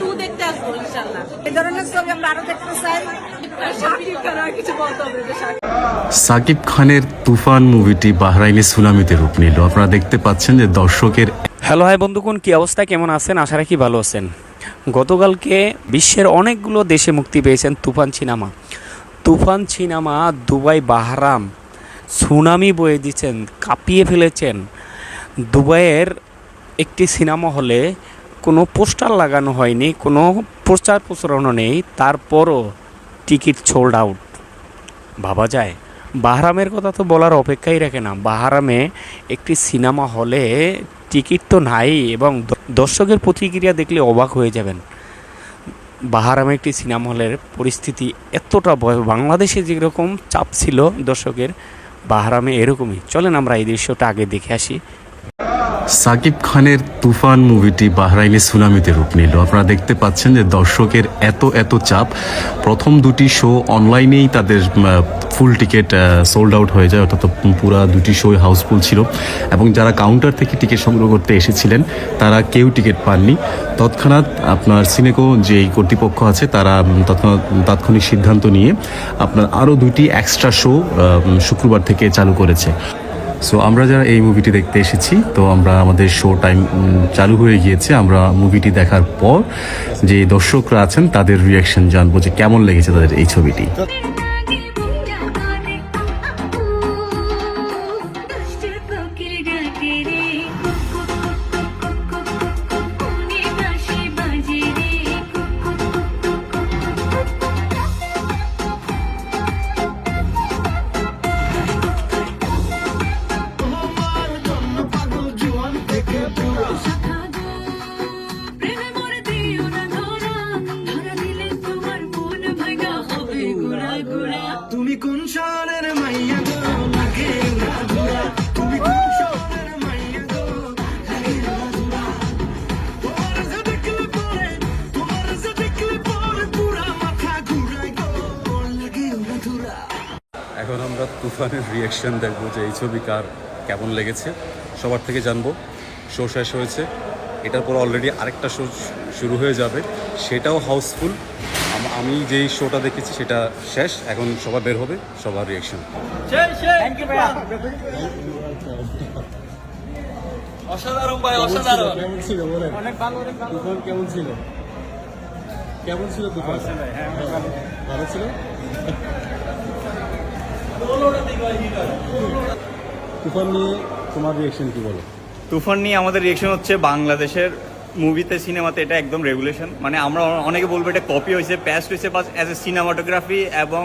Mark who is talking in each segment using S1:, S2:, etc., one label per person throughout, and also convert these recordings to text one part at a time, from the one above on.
S1: Two দেখতে আসব ইনশাল্লাহ
S2: এই ধরনের ছবি আমরা আরও দেখতে চাই।
S1: শাকিব খান আর কিছু বলতে হবে যে
S3: সাকিব। খানের তুফান মুভিটি বাহরাইনি সুনামিতে রূপ নিল। আপনারা দেখতে পাচ্ছেন যে দর্শকের
S4: হ্যালো হাই বন্ধুগণ কি অবস্থা? কেমন আছেন? আশা রাখি ভালো আছেন। গতকালকে বিশ্বের অনেকগুলো দেশে মুক্তি পেয়েছেন Toofan cinema. Toofan cinema Dubai Bahrain tsunami বয়ে দিচ্ছেন কাঁপিয়ে ফেলেছেন। দুবাইয়ের একটি সিনেমা হলে কোনো পোস্টার লাগানো হয়নি, কোনো প্রচার প্রচারণা নেই, তারপরও টিকিট সোল্ড আউট। ভাবা যায়, বাহারামের কথা তো বলার অপেক্ষাই রাখে না। বাহারামে একটি সিনেমা হলে টিকিট তো নাই এবং দর্শকের প্রতিক্রিয়া দেখলে অবাক হয়ে যাবেন। বাহারামে একটি সিনেমা হলের পরিস্থিতি এতটা ভয় বাংলাদেশে যেরকম চাপ ছিল দর্শকের, বাহারামে এরকমই। চলেন আমরা এই দৃশ্যটা আগে দেখে আসি।
S3: সাকিব খানের তুফান মুভিটি বাহরাইনে সুনামিতে রূপ নিল। আপনারা দেখতে পাচ্ছেন যে দর্শকের এত এত চাপ। প্রথম দুটি শো অনলাইনেই তাদের ফুল টিকিট সোল্ড আউট হয়ে যায়, অর্থাৎ পুরা দুটি শো হাউসফুল ছিল। এবং যারা কাউন্টার থেকে টিকিট সংগ্রহ করতে এসেছিলেন, তারা কেউ টিকিট পাননি। তৎক্ষণাৎ আপনার সিনেকো যে কর্তৃপক্ষ আছে, তারা তৎক্ষণাৎ, তাৎক্ষণিক সিদ্ধান্ত নিয়ে আপনার আরও দুটি এক্সট্রা শো শুক্রবার থেকে চালু করেছে। সো আমরা যারা এই মুভিটি দেখতে এসেছি, তো আমরা আমাদের শো টাইম চালু হয়ে গিয়েছে। আমরা মুভিটি দেখার পর যে দর্শকরা আছেন, তাদের রিয়াকশন জানব যে কেমন লেগেছে তাদের এই ছবিটি। এখন আমরা তুফানের রিয়াকশন দেখব যে এই ছবি কার কেমন লেগেছে। সবার থেকে জানব শো শেষ হয়েছে। এটার পর অলরেডি আরেকটা শো শুরু হয়ে যাবে। সেটাও হাউসফুল আমি যেই শোটা দেখেছি সেটা শেষ। এখন সবার বের হবে সবার রিয়াকশন
S5: অসাধারণ ভাই অসাধারণ।
S6: কেমন ছিল বলেন? অনেক ভালো তুফান কেমন ছিল? কেমন ছিল ভালো ছিল? তুফান নিয়ে তোমার রিয়েকশন কি বলো?
S5: তুফান নিয়ে আমাদের রিয়েকশন হচ্ছে বাংলাদেশের মুভিতে সিনেমাতে এটা একদম রেগুলেশন মানে আমরা অনেকে বলব এটা কপি হয়েছে প্যাস্ট হয়েছে বাস অ্যাজ এ সিনেমাটোগ্রাফি এবং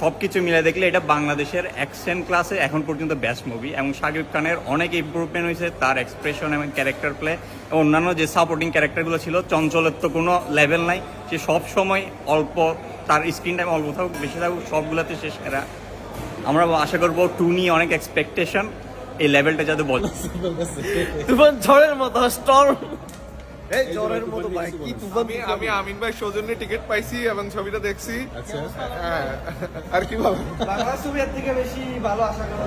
S5: সব কিছু মিলে দেখলে এটা বাংলাদেশের অ্যাকশন ক্লাসে এখন পর্যন্ত বেস্ট মুভি এবং শাকিব খানের অনেক ইম্প্রুভমেন্ট হয়েছে তার এক্সপ্রেশন এবং ক্যারেক্টার প্লে এবং অন্যান্য যে সাপোর্টিং ক্যারেক্টারগুলো ছিল চঞ্চলের তো কোনো লেভেল নাই। সে সব সময় অল্প, তার স্ক্রিন টাইম অল্প থাকুক, বেশি থাকুক, সবগুলোতে শেষ এরা আমরা আশা করব টু নিয়ে অনেক এক্সপেকটেশন এই লেভেলটা যাতে বলে
S7: তুফান ঝড়ের মতো স্টর্ম
S8: আমি আমি আমিন ভাই সৌজন্যে টিকিট পাইছি এবং ছবিটা দেখছি।
S6: আচ্ছা।
S8: হ্যাঁ। আর কি ভালো
S7: বাংলা ছবির থেকে বেশি ভালো আশা করা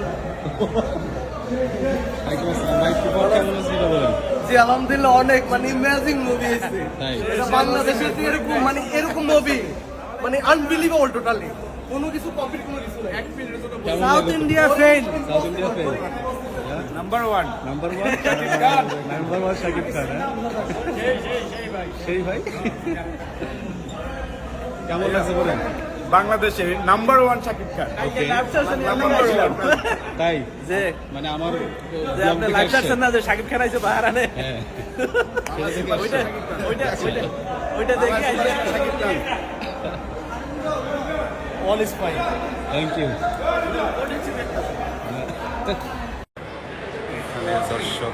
S7: জি আলহামদুলিল্লাহ অনেক মানে ইমেজিং মুভি এসেছে বাংলাদেশের এরকম মানে এরকম মুভি মানে আনবিলিভেবল টোটালি কোনো কিছু কপির কোনো কিছু নাই। South India friend
S6: South India fail number one number one number one Shakib Khan হ্যাঁ? সেই ভাই কেমন লাগছে বলেন?
S8: বাংলাদেশে নাম্বার ওয়ান শাকিব খান
S6: তাই?
S7: যে
S6: মানে আমার
S7: যে আপনি লাইভ চাচ্ছেন না যে শাকিব খান আইছে বাহারানে
S6: হ্যাঁ। সেটা থেকে
S7: ওইটা ওইটা ওইটা ওইটা দেখে আইছে। Shakib Khan all is fine
S6: thank you
S3: এখানে দর্শক।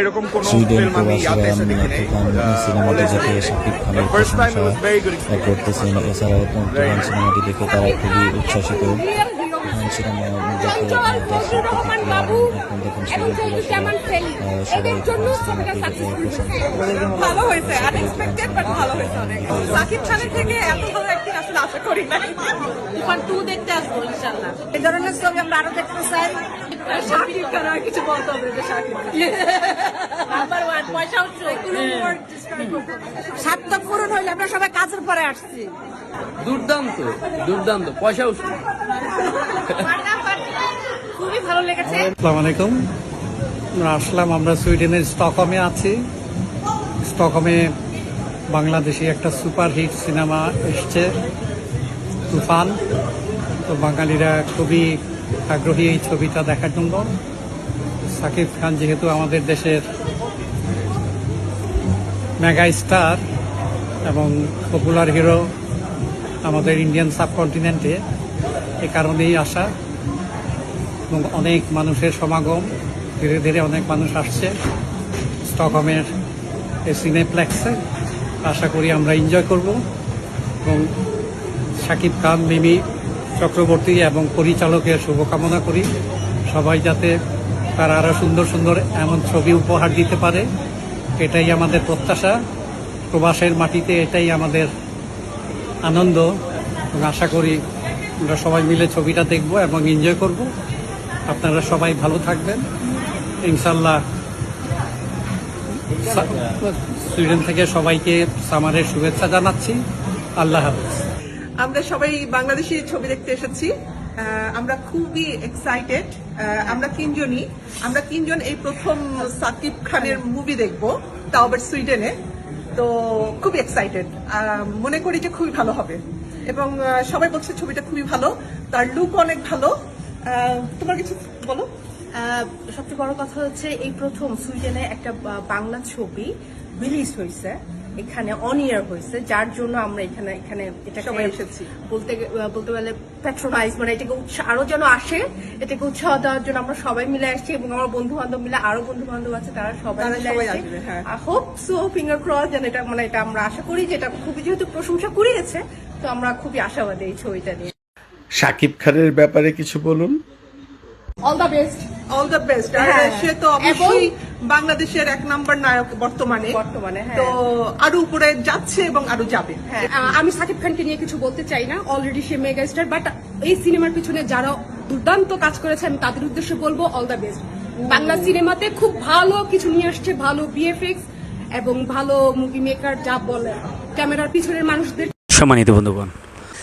S8: এরকম কোন ফিল্ম আমি ইয়াতে এসে দেখি
S9: তুফান সিনেমাটি দেখে শাকিব খানের প্রশংসা
S8: ওয়াজ ভেরি গুড
S9: করতেছেন। এছাড়াও তুফান সিনেমাটি দেখে তারা খুবই উচ্ছ্বাসিত। সিনেমা দেখে দর্শক প্রতিক্রিয়া দেখুন সবাই
S1: ভালো হয়েছে আনএক্সপেক্টেড বাট ভালো হয়েছে অনেক শাকিব খানের থেকে এত ভালো আসলে আশা করি নাই তুফান টু দেখতে আসব ইনশাল্লাহ
S2: এই ধরনের ছবি আমরা আরও দেখতে চাই
S1: শাকিব খান আর কিছু বলতে হবে যে শাকিব খান নাম্বার ওয়ান পয়সা উঠছে কোনো হবে
S2: পূরণ হইলে আমরা সবাই কাজের পরে আসছি।
S10: দুর্দান্ত দুর্দান্ত পয়সা উঠছে
S1: খুবই ভালো লেগেছে।
S6: আসসালামু আলাইকুম। আমরা আসলাম আমরা সুইডেনের স্টকহোমে আছি। স্টকহোমে বাংলাদেশি একটা সুপারহিট সিনেমা এসছে তুফান। তো বাঙালিরা খুবই আগ্রহী এই ছবিটা দেখার জন্য। সাকিব খান যেহেতু আমাদের দেশের মেগা স্টার এবং পপুলার হিরো আমাদের ইন্ডিয়ান সাবকন্টিনেন্টে এ কারণেই আসা এবং অনেক মানুষের সমাগম, ধীরে ধীরে অনেক মানুষ আসছে। স্টকহোমের এই সিনেপ্লেক্সে আশা করি আমরা এনজয় করব এবং শাকিব খান, মিমি চক্রবর্তী এবং পরিচালকের শুভকামনা করি। সবাই যাতে তারা আরও সুন্দর সুন্দর এমন ছবি উপহার দিতে পারে। এটাই আমাদের প্রত্যাশা। প্রবাসের মাটিতে এটাই আমাদের আনন্দ। এবং আশা করি আমরা সবাই মিলে ছবিটা দেখব এবং এনজয় করব। আপনারা সবাই ভালো থাকবেন। ইনশাল্লাহ সুইডেন থেকে সবাইকে সামারের শুভেচ্ছা জানাচ্ছি। আল্লাহ হাফিজ।
S1: আমরা সবাই বাংলাদেশি ছবি দেখতে এসেছি। আমরা খুবই এক্সাইটেড আমরা তিনজনই, আমরা তিনজন এই প্রথম সাকিব খানের মুভি দেখব, তাও আবার সুইডেনে। তো খুবই এক্সাইটেড মনে করি যে খুবই ভালো হবে। এবং সবাই বলছে ছবিটা খুবই ভালো, তার লুক অনেক ভালো। তোমার কিছু বলো?
S2: সবচেয়ে বড় কথা হচ্ছে এই প্রথম সুইডেনে একটা বাংলা ছবি রিলিজ হয়েছে। এখানে অন ইয়ার হয়েছে যার জন্য আমরা এখানে এখানে এটা
S1: সবাই এসেছি।
S2: বলতে বলতে গেলে প্যাট্রোনাইজ মানে এটাকে উৎসাহ আরও যেন আসে এটাকে উৎসাহ দেওয়ার জন্য আমরা সবাই মিলে আসছি এবং আমার বন্ধু বান্ধব মিলে আরও বন্ধু বান্ধব আছে তারা সবাই মিলে
S1: আসবে, হ্যাঁ।
S2: হোপ সো ফিঙ্গার ক্রস যেন এটা মানে এটা আমরা আশা করি যে এটা খুবই যেহেতু প্রশংসা কুড়িয়েছে তো আমরা খুবই আশাবাদী এই ছবিটা নিয়ে
S8: শাকিব খানের ব্যাপারে কিছু বলুন
S2: all the best
S1: all the best
S2: হ্যাঁ।
S1: সে তো অবশ্যই বাংলাদেশের এক নাম্বার নায়ক বর্তমানে।
S2: বর্তমানে, হ্যাঁ।
S1: তো আরও উপরে যাচ্ছে এবং আরও যাবে।
S2: হ্যাঁ। আমি সাকিব খানকে নিয়ে কিছু বলতে চাই না। অলরেডি সে মেগা স্টার বাট এই সিনেমার পিছনে যারা দুর্দান্ত কাজ করেছে আমি তাদের উদ্দেশ্যে বলব অল দ্য বেস্ট বাংলা সিনেমাতে খুব ভালো কিছু নিয়ে আসছে ভালো বিএফএক্স এবং ভালো মুভি মেকার যা বলে। ক্যামেরার পিছনের মানুষদের
S4: সম্মানিত বন্ধুগণ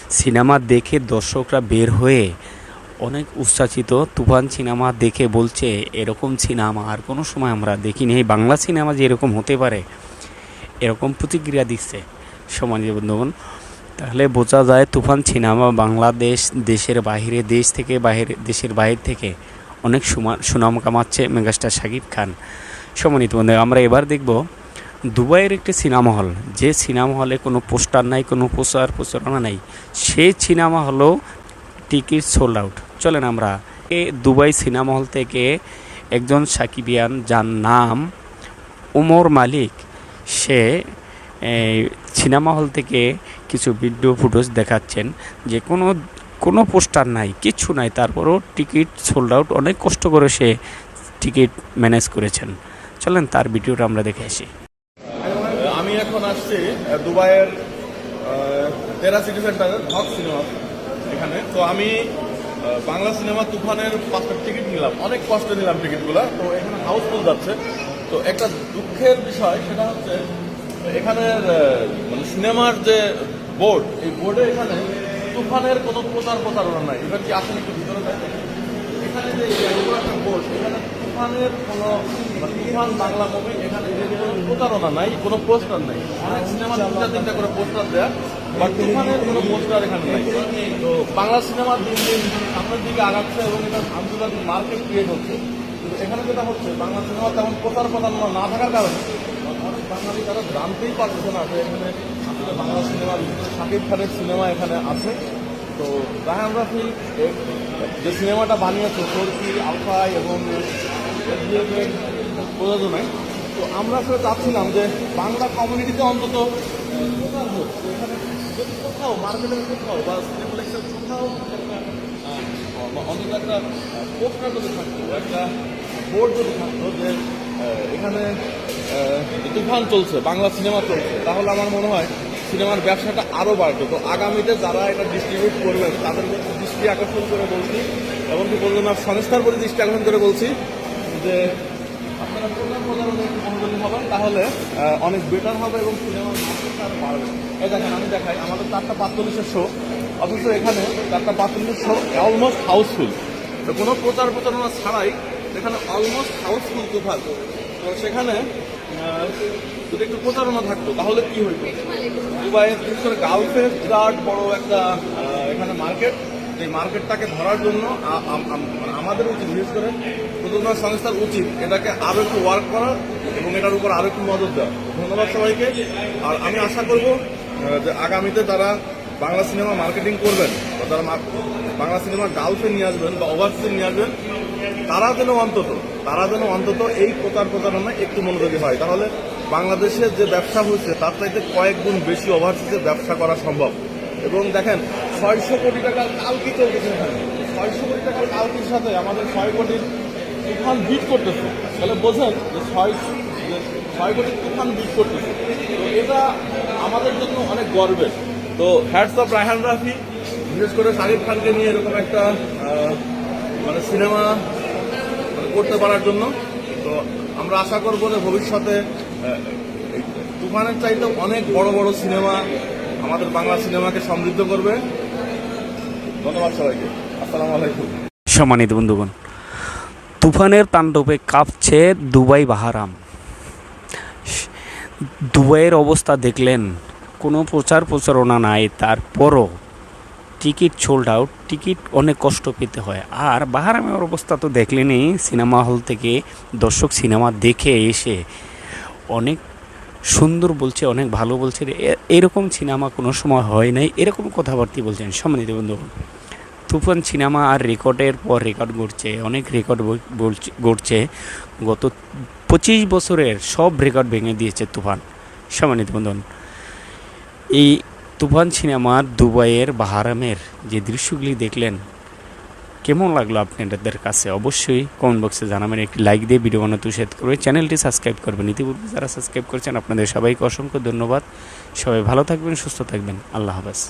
S4: সিনেমা দেখে দর্শকরা বের হয়ে অনেক উচ্ছ্বাসিত তুফান সিনেমা দেখে বলছে, এরকম সিনেমা আর কোনো সময় আমরা দেখিনি। এই বাংলা সিনেমা যে এরকম হতে পারে, এরকম প্রতিক্রিয়া দিচ্ছে সম্মানিত বন্ধুগণ। তাহলে বোঝা যায় তুফান সিনেমা বাংলাদেশ দেশের বাইরে, দেশ থেকে বাইরে, দেশের বাইরে থেকে অনেক সুমা- সুনাম কামাচ্ছে মেগাস্টার শাকিব খান। সম্মানিত বন্ধু আমরা এবার দেখব দুবাইয়ের একটি সিনেমা হল। যে সিনেমা হলে কোনো পোস্টার নাই, কোনো প্রচার প্রচারণা নাই সেই সিনেমা হলও টিকিট সোল্ড আউট। চলেন আমরা এ দুবাই সিনেমা হল থেকে একজন সাকিবিয়ান যার নাম উমর মালিক। সে সিনেমা হল থেকে কিছু ভিডিও ফুটেজ দেখাচ্ছেন। যে কোনো কোনো পোস্টার নাই, কিচ্ছু নাই, তারপরও টিকিট সোল্ড আউট অনেক কষ্ট করে সে টিকিট ম্যানেজ করেছেন। চলেন তার ভিডিওটা আমরা দেখে আসি।
S8: আমি এখন আসছি দুবাইয়ের তেরা সিটি সেন্টারের হক সিনেমা এখানে। তো আমি বাংলা সিনেমা তুফানের পাঁচটা টিকিট নিলাম। অনেক কষ্টে নিলাম টিকিটগুলো। তো এখানে হাউসফুল যাচ্ছে। তো একটা দুঃখের বিষয়, সেটা হচ্ছে এখানের মানে সিনেমার যে বোর্ড, এই বোর্ডে এখানে তুফানের কোনো প্রচার প্রচারণা নাই। এবার কি আসেন একটু ভিতরে এখানে যে একটা বোর্ড, এখানে তুফানের কোনো তুফান বাংলা মুভি এখানে প্রচারণা নাই, কোনো পোস্টার নাই। অনেক সিনেমা তিনটা তিনটা করে পোস্টার দেয়া। বাট তুফানের কোনো পোস্টার এখানে নাই। তো বাংলা সিনেমা দিন দিন সামনের দিকে আগাচ্ছে এবং এটা আন্তর্জাতিক মার্কেট ক্রিয়েট হচ্ছে। কিন্তু এখানে যেটা হচ্ছে, বাংলা সিনেমা তেমন প্রচার প্রচারণা না থাকার কারণে অনেক বাঙালি তারা জানতেই পারছে না যে এখানে আসলে বাংলা সিনেমা শাকিব খানের সিনেমা এখানে আছে। তো রাহান রাফি যে সিনেমাটা বানিয়েছে সরকি আলফাই এবং প্রযোজনায়, তো আমরা আসলে চাচ্ছিলাম যে বাংলা কমিউনিটিতে অন্তত এখানে যদি কোথাও মার্কেটের কোথাও বা সিনেপ্লেক্সের কোথাও অন্তত একটা পোস্টার যদি থাকতো একটা বোর্ড যদি থাকতো যে এখানে তুফান চলছে বাংলা সিনেমা চলছে তাহলে আমার মনে হয় সিনেমার ব্যবসাটা আরও বাড়তো তো আগামীতে যারা এটা ডিস্ট্রিবিউট করবেন তাদের মধ্যে দৃষ্টি আকর্ষণ করে বলছি এবং এমনকি প্রযোজনা সংস্থার প্রতি দৃষ্টি আকর্ষণ করে বলছি যে হবেন তাহলে অনেক বেটার হবে এবং সিনেমার মার্কেটটা আরও বাড়বে। এই দেখেন, আমি দেখাই, আমাদের চারটা পাঁচচল্লিশের শো অথচ এখানে চারটা পাঁচচল্লিশ শো অলমোস্ট হাউসফুল তো কোনো প্রচার প্রচারণা ছাড়াই এখানে অলমোস্ট হাউসফুল তুফান তো সেখানে যদি একটু প্রচারণা থাকতো, তাহলে কি হইতো? দুবাইয়ের বিশেষ করে গালফের বিরাট বড় একটা এখানে মার্কেট এই মার্কেটটাকে ধরার জন্য মানে আমাদের উচিত, বিশেষ করে প্রযোজনা সংস্থার উচিত এটাকে আরও একটু ওয়ার্ক করা এবং এটার উপর আরও একটু নজর দেওয়া। ধন্যবাদ সবাইকে। আর আমি আশা করব যে আগামীতে তারা বাংলা সিনেমা মার্কেটিং করবেন বা তারা বাংলা সিনেমা গালফে নিয়ে আসবেন বা ওভারসিজে নিয়ে আসবেন, তারা যেন অন্তত, তারা যেন অন্তত এই প্রচার প্রচারণায় একটু মনোযোগী হয়। তাহলে বাংলাদেশে যে ব্যবসা হচ্ছে তার চাইতে কয়েক গুণ বেশি ওভারসিজে ব্যবসা করা সম্ভব। এবং দেখেন, ছয়শো কোটি টাকার কালকি চলতেছে ছয়শো কোটি টাকার কালকির সাথে আমাদের ছয় কোটির তুফান বিট করতেছে। তাহলে বোঝেন যে ছয় ছয় কোটির তুফান বিট করতেছে। তো এটা আমাদের জন্য অনেক গর্বের। তো হ্যাটস অফ রায়হান রাফি, বিশেষ করে শাকিব খানকে নিয়ে এরকম একটা মানে সিনেমা করতে পারার জন্য। তো আমরা আশা করব যে ভবিষ্যতে তুফানের চাইতে অনেক বড় বড় সিনেমা আমাদের বাংলা সিনেমাকে সমৃদ্ধ করবে। ধন্যবাদ সবাইকে।
S4: সম্মানিত বন্ধুগণ, তুফানের তাণ্ডবে কাঁপছে দুবাই বাহারাম। দুবাইয়ের অবস্থা দেখলেন, কোনো প্রচার প্রচারণা নাই, তারপরও টিকিট সোল্ড আউট টিকিট অনেক কষ্ট পেতে হয়। আর বাহারামের অবস্থা তো দেখলেনই, সিনেমা হল থেকে দর্শক সিনেমা দেখে এসে অনেক সুন্দর বলছে, অনেক ভালো বলছে। এরকম সিনেমা কোনো সময় হয় নাই, এরকম কথাবার্তা বলছেন সম্মানিত বন্ধুগণ। তুফান সিনেমা আর রেকর্ডের পর রেকর্ড গড়ছে, অনেক রেকর্ড গড়ছে। গত পঁচিশ বছরের সব রেকর্ড ভেঙে দিয়েছে তুফান। সম্মানিত বন্ধন এই তুফান সিনেমার দুবাইয়ের বাহারামের যে দৃশ্যগুলি দেখলেন, কেমন লাগল আপনাদের কাছে? অবশ্যই কমেন্ট বক্সে জানাবেন, একটি লাইক দিয়ে ভিডিও বানাতে উৎসাহিত করবে চ্যানেলটি সাবস্ক্রাইব করবেন। ইতিপূর্বে যারা সাবস্ক্রাইব করেছেন, আপনাদের সবাইকে অসংখ্য ধন্যবাদ। সবাই ভালো থাকবেন, সুস্থ থাকবেন। আল্লাহ হাফেজ।